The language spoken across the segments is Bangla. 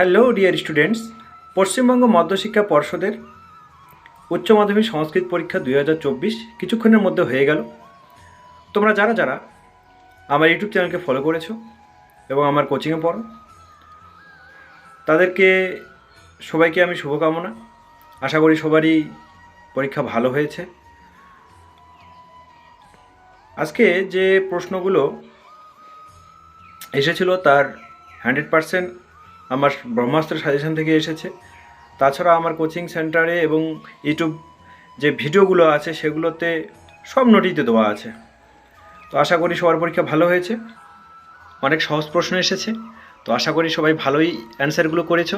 হ্যালো ডিয়ার স্টুডেন্টস পশ্চিমবঙ্গ মধ্যশিক্ষা পর্ষদের উচ্চ মাধ্যমিক সংস্কৃত পরীক্ষা দুই হাজার চব্বিশ কিছুক্ষণের মধ্যে হয়ে গেল। তোমরা যারা যারা আমার ইউটিউব চ্যানেলকে ফলো করেছ এবং আমার কোচিংয়ে পড়ো, তাদেরকে সবাইকে আমি শুভকামনা। আশা করি সবারই পরীক্ষা ভালো হয়েছে। আজকে যে প্রশ্নগুলো এসেছিল তার হান্ড্রেড পারসেন্ট আমার ব্রহ্মাস্ত্র সাজেশন থেকে এসেছে। তাছাড়া আমার কোচিং সেন্টারে এবং ইউটিউব যে ভিডিওগুলো আছে সেগুলোতে সব নোটিতে দেওয়া আছে। তো আশা করি সবার পরীক্ষা ভালো হয়েছে। অনেক সহজ প্রশ্ন এসেছে। তো আশা করি সবাই ভালোই অ্যান্সারগুলো করেছ।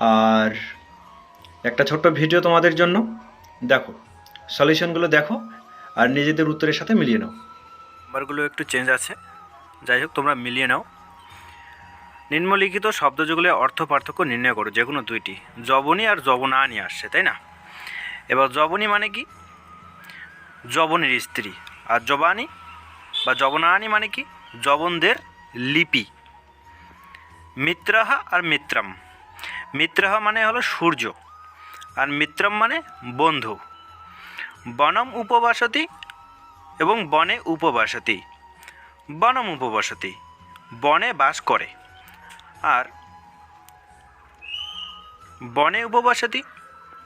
আর একটা ছোট্ট ভিডিও তোমাদের জন্য। দেখো, সলিউশনগুলো দেখো আর নিজেদের উত্তরের সাথে মিলিয়ে নাও। নাম্বারগুলো একটু চেঞ্জ আছে। যাই হোক, তোমরা মিলিয়ে নাও। নিম্নলিখিত শব্দযুগলের অর্থ পার্থক্য নির্ণয় করো, যে কোনো দুইটি। জবনী আর জবনানি আসছে, তাই না? এবার জবনী মানে কি? জবনের স্ত্রী। আর জবানি বা জবনানি মানে কি? জবনদের লিপি। মিত্রাহা আর মিত্রাম। মিত্রাহা মানে হলো সূর্য, আর মিত্রাম মানে বন্ধু। বনম উপবাসতি এবং বনে উপবাসতি। বনম উপবাসতি। বনে বাস করে। আর বনে উপবাসতি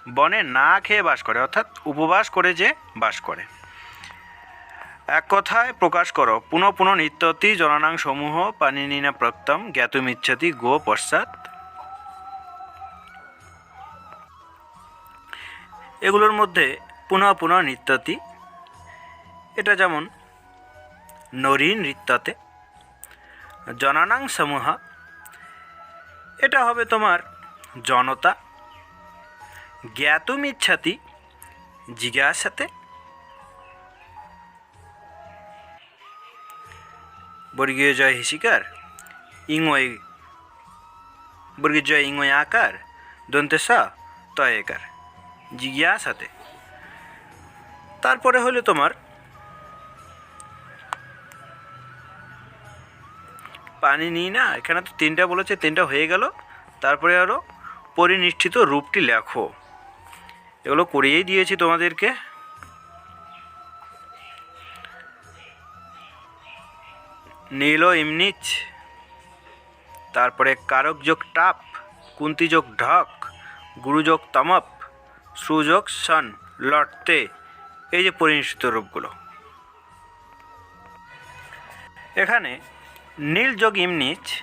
বনে না খেয়ে বাস করে, অর্থাৎ উপবাস করে যে বাস করে। এক কথায় প্রকাশ করো, পুনঃ পুনঃ নিত্যতি জননাং সমূহ পানিনিনা প্রত্যম জ্ঞাতুমিচ্ছতি গো পশ্চাৎ। এগুলোর মধ্যে পুনঃ পুনঃ নৃত্যতি, এটা যেমন নরী নৃত্যতে, জনানাং সমূহ এটা হবে তোমার জনতা, জ্ঞাতুম ইচ্ছাতি, জিজ্ঞাসাতে। বর্গীয় জয় হিসিকার ইংয় বর্গীয় জয় ইংয় আকার, দন্তে স তয়কার জিজ্ঞাসাতে। তারপরে হলো তোমার পানি নিই না, এখানে তো তিনটা বলেছে, তিনটা হয়ে গেল। তারপরে আরও পরিনিষ্ঠিত রূপটি লেখো। এগুলো করিয়েই দিয়েছি তোমাদেরকে। নীল ইমনিচ, তারপরে কারক যোগ টাপ, কুন্তি যোগ ঢক গুরুযোগ তমপ সুযোগ সন লটতে, এই যে পরিনিষ্ঠিত রূপগুলো। এখানে নীল যোগ ইমনিচ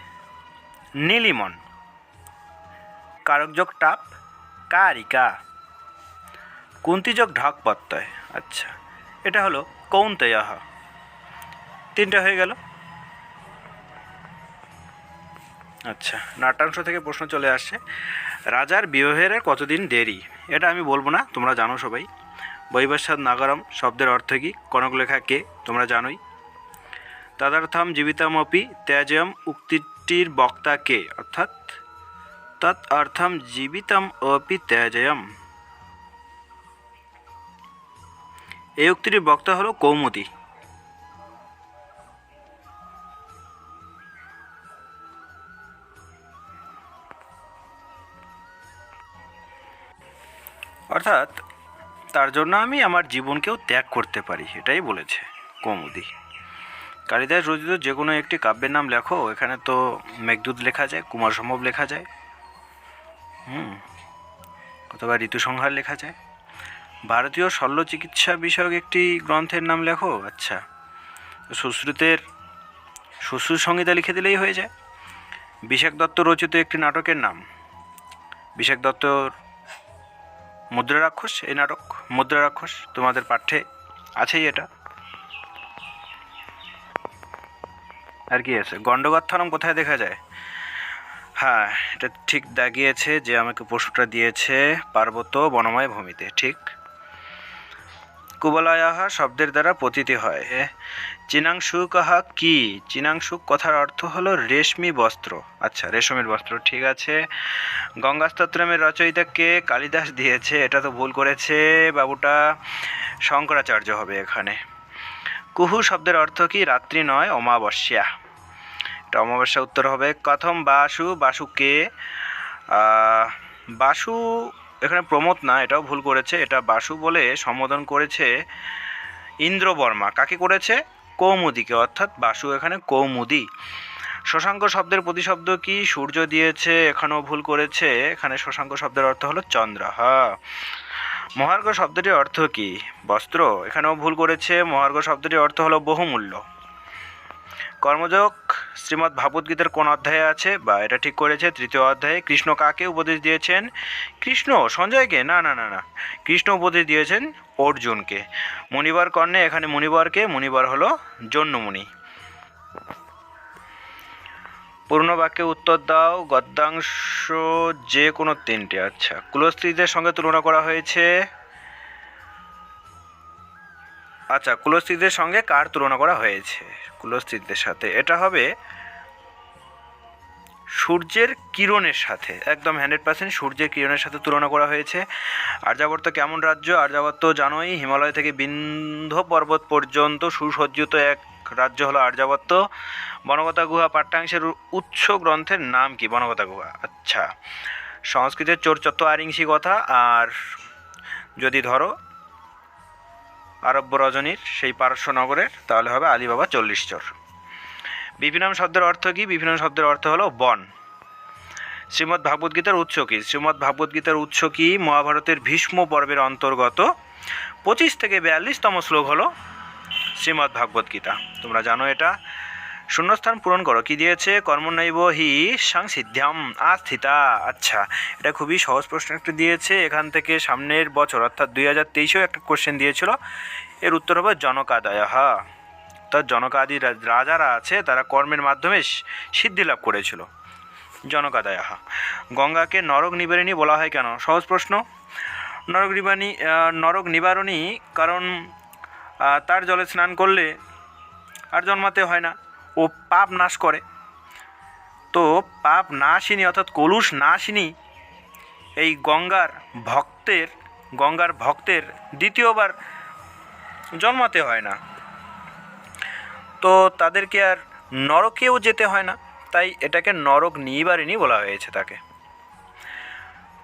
নীলিমন কারক যোগ টাপ, কারিকা। কুন্তি যোগ ঢক প্রত্যয় আচ্ছা এটা হলো কৌন্তয়াহ তিনটা হয়ে গেল। আচ্ছা নাট্যাংশ থেকে প্রশ্ন চলে আসছে রাজার বিবাহের কতদিন দেরি? এটা আমি বলব না, তোমরা জানো সবাই। বৈবাসাদ নাগরম শব্দের অর্থ কি? কনক লেখা কে? তোমরা জানোই। তদর্থম জীবিতমপি ত্যাজম উক্তিটির বক্তা কে? অর্থাৎ তৎ অর্থম জীবিতম অপি ত্যাজয়ম। এই উক্তিটির বক্তা হলো কৌমুদি। অর্থাৎ তার জন্য আমি আমার জীবনকেও ত্যাগ করতে পারি, এটাই বলেছে কৌমুদি। কালিদাস রচিত যে কোনো একটি কাব্যের নাম লেখো, এখানে তো মেঘদূত লেখা যায়, কুমার সম্ভব লেখা যায়। হুম, অথবা ঋতুসংহার লেখা যায়। ভারতীয় শল্য চিকিৎসা বিষয়ক একটি গ্রন্থের নাম লেখো আচ্ছা। সুশ্রুতের সুশ্রুত সংহিতা লিখে দিলেই হয়ে যায়। বিশাখ দত্ত রচিত একটি নাটকের নাম। বিশাখ দত্তর মুদ্রা রাক্ষস, এই নাটক, মুদ্রা রাক্ষস, তোমাদের পাঠ্যে আছেই এটা। আর কি আছে গণ্ডগত্থানম কোথায় দেখা যায়? হ্যাঁ এটা ঠিক দাগিয়েছে যে আমাকে পশুটা দিয়েছে পার্বত্য বনময় ভূমিতে, ঠিক? কুবলায়াহা শব্দের দ্বারা পতিত হয়। চিনাংশুকাহা কি? চিনাংশুক কথার অর্থ হলো রেশমি বস্ত্র। আচ্ছা রেশমের বস্ত্র, ঠিক আছে। গঙ্গাস্তোত্রমের রচয়িতাকে কালিদাস দিয়েছে, এটা তো ভুল করেছে বাবুটা। শঙ্করাচার্য হবে এখানে। কুহু শব্দের অর্থ কি? রাত্রি নয় অমাবস্যা। এটা অমাবস্যা উত্তর হবে কথম বাসু বাসুকে আহ, বাসু এখানে প্রমোদ না এটাও ভুল করেছে। এটা বাসু বলে সম্বোধন করেছে ইন্দ্রবর্মা। কাকে করেছে? কৌমুদিকে। অর্থাৎ বাসু এখানে কৌমুদি। শশাঙ্ক শব্দের প্রতিশব্দ কি? সূর্য দিয়েছে এখানেও ভুল করেছে। এখানে শশাঙ্ক শব্দের অর্থ হলো চন্দ্র। হ্যাঁ। মহার্ঘ শব্দটির অর্থ কি? বস্ত্র, এখানেও ভুল করেছে। মহার্ঘ শব্দটির অর্থ হলো বহুমূল্য। কর্মযোগ, শ্রীমদ্ ভাগবত কোন অধ্যায়ে আছে? বা এটা ঠিক করেছে, তৃতীয় অধ্যায়ে। কৃষ্ণ কাকে উপদেশ দিয়েছেন? কৃষ্ণ, সঞ্জয়কে? না না না না। কৃষ্ণ উপদেশ দিয়েছেন অর্জুনকে। মণিবার কর্ণে, এখানে মণিবরকে মণিবর হলো জন্যমুনি। পূর্ণ বাক্যে উত্তর দাও, গদ্যাংশ যে কোনো তিনটে। আচ্ছা কুলস্ত্রীদের সঙ্গে তুলনা করা হয়েছে। আচ্ছা কুলস্ত্রীদের সঙ্গে কার তুলনা করা হয়েছে? কুলস্ত্রীদের সাথে। এটা হবে সূর্যের কিরণের সাথে। একদম হান্ড্রেড পার্সেন্ট সূর্যের কিরণের সাথে তুলনা করা হয়েছে। আর্যাবর্ত কেমন রাজ্য? আর্যাবর্ত জানোই, হিমালয় থেকে বিন্ধ্য পর্বত পর্যন্ত সুসজ্জিত এক রাজ্য হলো আর্যাবর্ত বনগতা গুহা পাঠ্যাংশের উৎস গ্রন্থের নাম কি? বনগতা গুহা। আচ্ছা। সংস্কৃতের চোর চত্ব আরিংসি কথা। আর যদি ধরো, আরব্য রজনীর সেই পারস্য নগরের, তাহলে হবে আলিবাবা চল্লিশ চর। বিভিন্ন শব্দের অর্থ কি? বিভিন্ন শব্দের অর্থ হলো বন। শ্রীমদ্ ভাগবত গীতার উৎস কি? শ্রীমদ্ ভাগবত গীতার উৎস কি? মহাভারতের ভীষ্ম পর্বের অন্তর্গত পঁচিশ থেকে বিয়াল্লিশতম শ্লোক হলো শ্রীমদ্ ভাগবত গীতা। তোমরা জানো এটা? শূন্যস্থান পূরণ করো। কি দিয়েছে? কর্মনৈব হি সংসিদ্ধাম আস্থিতা। আচ্ছা এটা খুবই সহজ প্রশ্ন একটা দিয়েছে। এখান থেকে সামনের বছর, অর্থাৎ দুই হাজার তেইশেও একটা কোশ্চেন দিয়েছিল। এর উত্তর হবে জনকাদয় হা তার জনকাদি রাজারা আছে, তারা কর্মের মাধ্যমে সিদ্ধি লাভ করেছিল। জনকাদায়াহা। গঙ্গাকে নরক নিবারণী বলা হয় কেন? সহজ প্রশ্ন। নরক নিবারণী নরক নিবারণী কারণ তার জলে স্নান করলে আর জন্মাতে হয় না। ও পাপ নাশ করে। তো পাপ নাশিনী অর্থাৎ কলুষ নাশিনী এই গঙ্গার ভক্তের গঙ্গার ভক্তের দ্বিতীয়বার জন্মাতে হয় না। তো তাদেরকে আর নরকেও যেতে হয় না। তাই এটাকে নরক নিবারিণী বলা হয়েছে তাকে।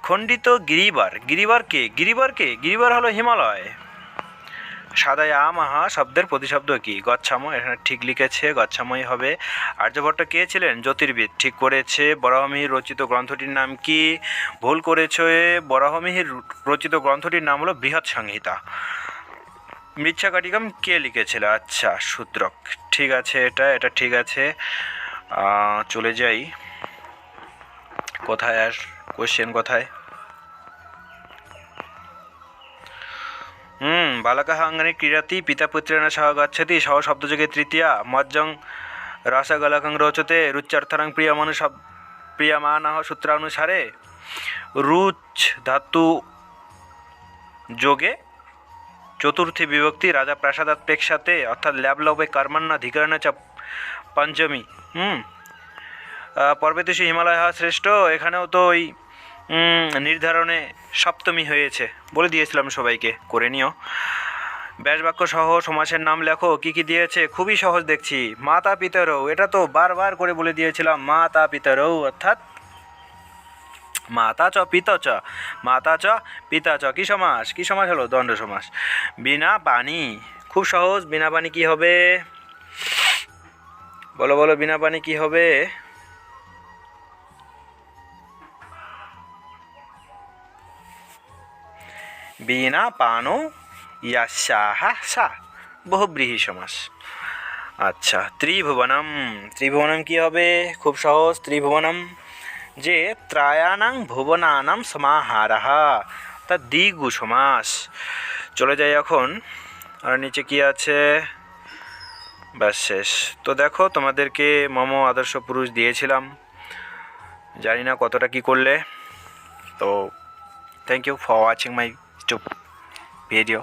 খণ্ডিত গিরিবার। গিরিবার কে? গিরিবার কে? গিরিবার হলো হিমালয়। সাদায় আমাহা শব্দের প্রতিশব্দ কি? গচ্ছাম এখানে ঠিক লিখেছে, গচ্ছাময় হবে। আর্যভট্ট কে ছিলেন? জ্যোতির্বিদ, ঠিক করেছে। বরাহমিহির রচিত গ্রন্থটির নাম কি? ভুল করেছে। বরাহমিহির রচিত গ্রন্থটির নাম হলো বৃহৎ সংহিতা। মৃচ্ছাকাটিকাম কে লিখেছিল? আচ্ছা শূদ্রক ঠিক আছে এটা এটা ঠিক আছে। চলে যাই। কোথায় আর কোশ্চেন কোথায়? হুম অঙ্গনে ক্রীড়াতি পিতা পুত্রেণ সহ গচ্ছতি সহ শব্দযোগে তৃতীয়া মজ্জং রসগলকং রোচতে রুচ্যর্থরং প্রিয়মনু শব প্রিয়মানহ সূত্রানুসারে রুচ ধাতু যোগে চতুর্থী বিভক্তি রাজা প্রাসাদাত প্রেক্ষাতে অর্থাৎ ল্যাবলবে কর্মান্না ধিকরণে চ পঞ্চমী হুম। আহ, হিমালয় শ্রেষ্ঠ এখানেও তো ওই নির্ধারণে সপ্তমী হয়েছে। বলে দিয়েছিলাম সবাইকে, করে নিও। ব্যাসবাক্য সহ সমাসের নাম লেখো, কি কি দিয়েছে? খুবই সহজ দেখছি। মাতা পিতারও, এটা তো বারবার করে বলে দিয়েছিলাম, মাতা পিতারও, অর্থাৎ মাতা চ, পিত চ, মাতা চ, পিতা চ, কি সমাস? কি সমাস হলো? দণ্ড সমাস। বিনা পানি খুব সহজ, বিনা পানি কী হবে? বলো বলো, বিনা পানি কী হবে? বিনা পানো ইয়াসাহা সা বহুব্রীহি সমাস। আচ্ছা ত্রিভুবনম। ত্রিভুবনম কি হবে? খুব সহজ, ত্রিভুবনম। যে ত্রায়ানাং ভুবনানাম সমাহারः তা দ্বিগু সমাস। চলে যাই এখন। আর নিচে কি আছে? ব্যাস, শেষ। তো দেখো, তোমাদেরকে মম আদর্শ পুরুষ দিয়েছিলাম। জানি না কতটা কি করলে। তো thank you for watching my video